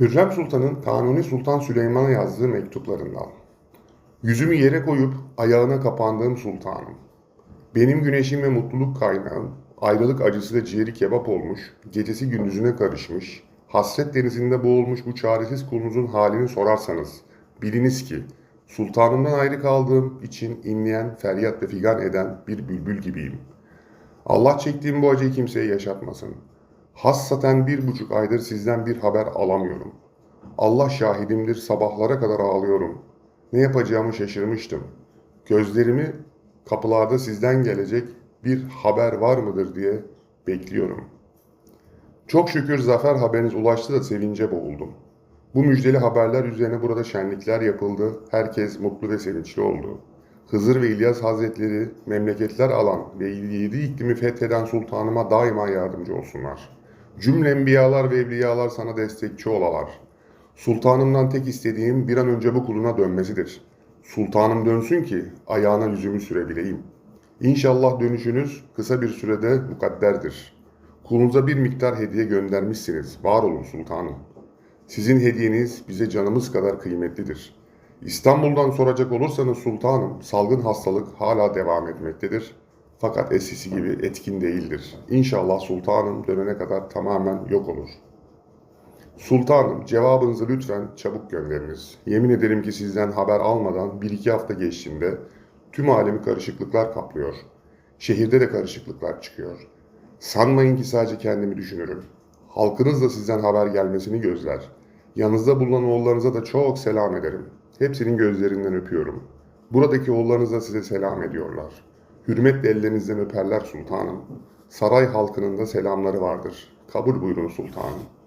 Hürrem Sultan'ın Kanuni Sultan Süleyman'a yazdığı mektuplarından. Yüzümü yere koyup ayağına kapandığım sultanım. Benim güneşim ve mutluluk kaynağım, ayrılık acısı da ciğeri kebap olmuş, gecesi gündüzüne karışmış, hasret denizinde boğulmuş bu çaresiz kulunuzun halini sorarsanız, biliniz ki, sultanımdan ayrı kaldığım için inleyen, feryat ve figan eden bir bülbül gibiyim. Allah çektiğim bu acıyı kimseye yaşatmasın. Hassaten bir buçuk aydır sizden bir haber alamıyorum. Allah şahidimdir sabahlara kadar ağlıyorum. Ne yapacağımı şaşırmıştım. Gözlerimi kapılarda sizden gelecek bir haber var mıdır diye bekliyorum. Çok şükür zafer haberiniz ulaştı da sevince boğuldum. Bu müjdeli haberler üzerine burada şenlikler yapıldı. Herkes mutlu ve sevinçli oldu. Hızır ve İlyas Hazretleri memleketler alan ve yedi iklimi fetheden sultanıma daima yardımcı olsunlar. Cümle enbiyalar ve evliyalar sana destekçi olalar. Sultanımdan tek istediğim bir an önce bu kuluna dönmesidir. Sultanım dönsün ki ayağına yüzümü sürebileyim. İnşallah dönüşünüz kısa bir sürede mukadderdir. Kulunuza bir miktar hediye göndermişsiniz. Var olun sultanım. Sizin hediyeniz bize canımız kadar kıymetlidir. İstanbul'dan soracak olursanız sultanım, salgın hastalık hala devam etmektedir. Fakat eskisi gibi etkin değildir. İnşallah sultanım dönene kadar tamamen yok olur. Sultanım, cevabınızı lütfen çabuk gönderiniz. Yemin ederim ki sizden haber almadan bir iki hafta geçtiğinde tüm alemi karışıklıklar kaplıyor. Şehirde de karışıklıklar çıkıyor. Sanmayın ki sadece kendimi düşünürüm. Halkınız da sizden haber gelmesini gözler. Yanınızda bulunan oğullarınıza da çok selam ederim. Hepsinin gözlerinden öpüyorum. Buradaki oğullarınız da size selam ediyorlar. Hürmetle ellerinizden öperler sultanım. Saray halkının da selamları vardır. Kabul buyurun sultanım.